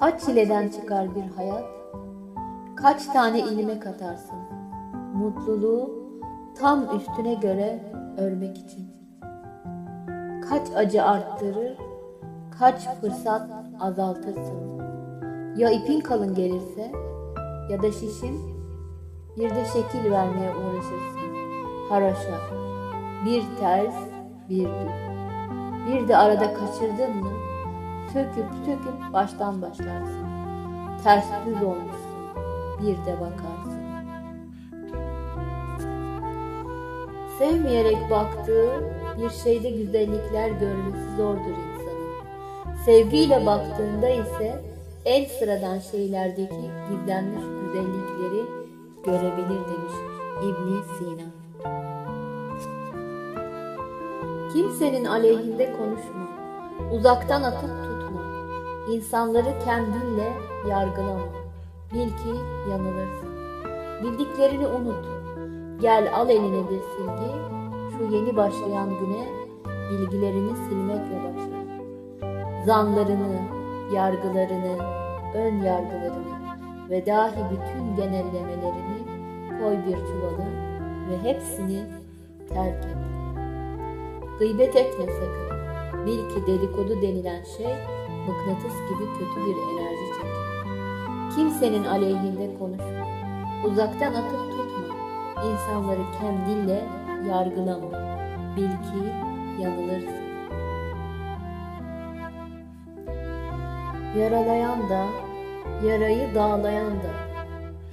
Kaç çileden çıkar bir hayat? Kaç tane ilime katarsın? Mutluluğu tam üstüne göre örmek için. Kaç acı arttırır, kaç fırsat azaltırsın. Ya ipin kalın gelirse ya da şişin bir de şekil vermeye uğraşırsın. Haroşa, bir ters, bir düz. Bir de arada kaçırdın mı söküp söküp baştan başlarsın. Ters düz olmuşsun, bir de bakarsın. Sevmeyerek baktığı bir şeyde güzellikler görmesi zordur insanın. Sevgiyle baktığında ise en sıradan şeylerdeki gizlenmiş güzellikleri görebilir demiş İbn Sina. Kimsenin aleyhinde konuşma, uzaktan atıp tutma, insanları kendinle yargılama. Bil ki yanılırsın. Bildiklerini unut. Gel al eline bir silgi, şu yeni başlayan güne bilgilerini silmekle başla. Zanlarını, yargılarını, ön yargılarını ve dahi bütün genellemelerini koy bir çuvala ve hepsini terk et. Gıybet etme sakın. Bil ki dedikodu denilen şey mıknatıs gibi kötü bir enerji çeker. Kimsenin aleyhinde konuşma. Uzaktan atıp tutma. İnsanları kendinle yargılama. Bil ki yanılırsın. Yaralayan da, yarayı dağlayan da,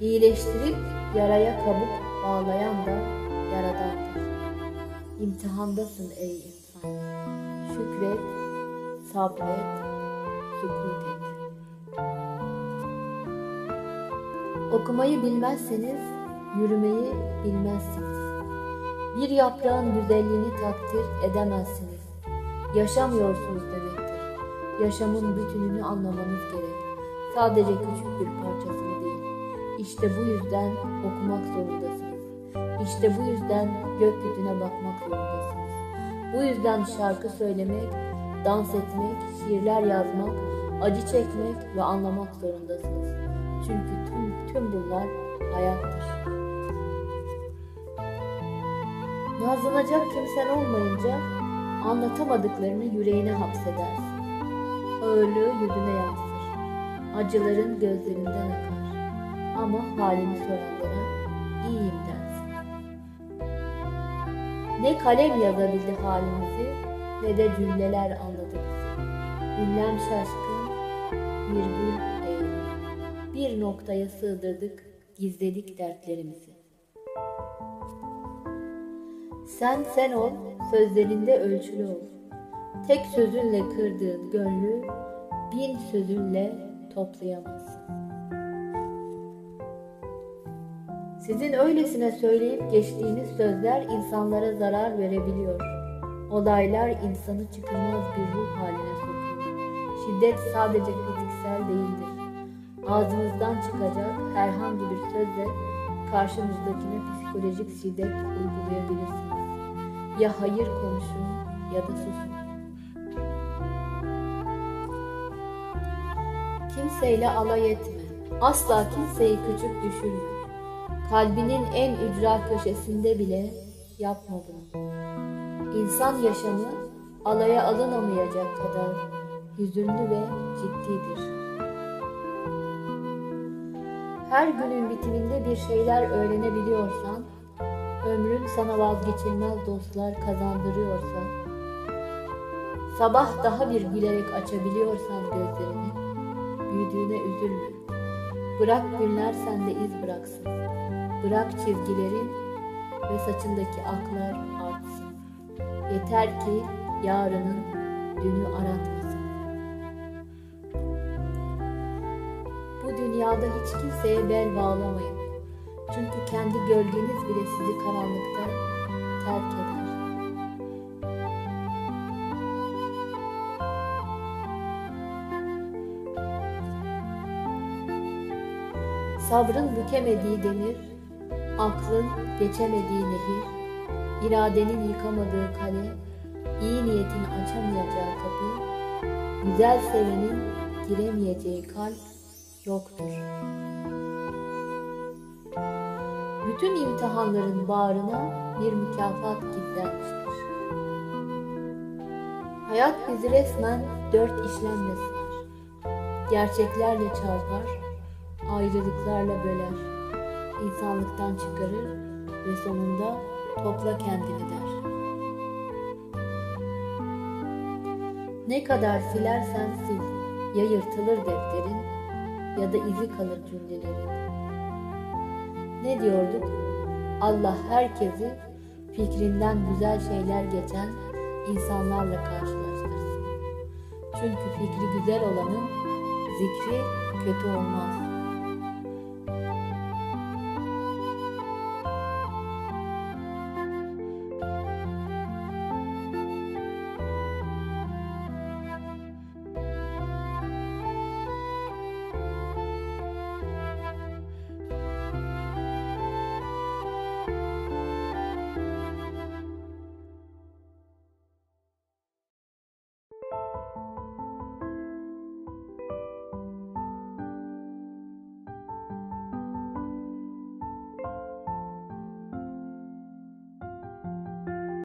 iyileştirip yaraya kabuk bağlayan da yaradandır. İmtihandasın ey insan. Şükret, sabret, sukut et. Okumayı bilmezseniz yürümeyi bilmezsiniz. Bir yaprağın güzelliğini takdir edemezsiniz. Yaşamıyorsunuz demektir. Yaşamın bütününü anlamanız gerek. Sadece küçük bir parçasını değil. İşte bu yüzden okumak zorundasınız. İşte bu yüzden gökyüzüne bakmak zorundasınız. Bu yüzden şarkı söylemek, dans etmek, şiirler yazmak, acı çekmek ve anlamak zorundasınız. Çünkü tüm, tüm bunlar hayattır. Nazlanacak kimsen olmayınca anlatamadıklarını yüreğine hapsedersin. Ağırlığı yüzüne yansır. Acıların gözlerinden akar. Ama halini soranlara iyiyim dersin. Ne kalem yazabildi halimizi ne de cümleler anladı bizi. Ünlem şaşkın, virgül. Bir noktaya sığdırdık, gizledik dertlerimizi. Sen sen ol, sözlerinde ölçülü ol. Tek sözünle kırdığın gönlü bin sözünle toplayamazsın. Sizin öylesine söyleyip geçtiğiniz sözler insanlara zarar verebiliyor. Olaylar insanı çıkılmaz bir ruh haline sokuyor. Şiddet sadece fiziksel değildir. Ağzınızdan çıkacak herhangi bir sözle karşınızdakine psikolojik şiddet uygulayabilirsiniz. Ya hayır konuşun ya da susun. Kimseyle alay etme. Asla kimseyi küçük düşürme. Kalbinin en ücra köşesinde bile yapma bunu. İnsan yaşamı alaya alınamayacak kadar hüzünlü ve ciddidir. Her günün bitiminde bir şeyler öğrenebiliyorsan, ömrün sana vazgeçilmez dostlar kazandırıyorsa, sabah daha bir gülerek açabiliyorsan gözlerini, büyüdüğüne üzülme. Bırak günler sende iz bıraksın. Bırak çizgilerin ve saçındaki aklar artsın. Yeter ki yarının dünü aratmasın. Dünyada hiç kimseye bel bağlamayın. Çünkü kendi gölgeniz bile sizi karanlıkta terk eder. Sabrın bükemediği demir, aklın geçemediği nehir, iradenin yıkamadığı kale, iyi niyetin açamayacağı kapı, güzel sevenin giremeyeceği kalp yoktur. Bütün imtihanların bağrına bir mükafat gizlenmiştir. Hayat bizi resmen dört işlemle sınar. Gerçeklerle çarpar, ayrılıklarla böler. insanlıktan çıkarır ve sonunda topla kendini der. Ne kadar silersen sil, ya yırtılır defterin ya da izi kalır cümlelerin. Ne diyorduk? Allah herkesi fikrinden güzel şeyler geçen insanlarla karşılaştırsın. Çünkü fikri güzel olanın zikri kötü olmaz.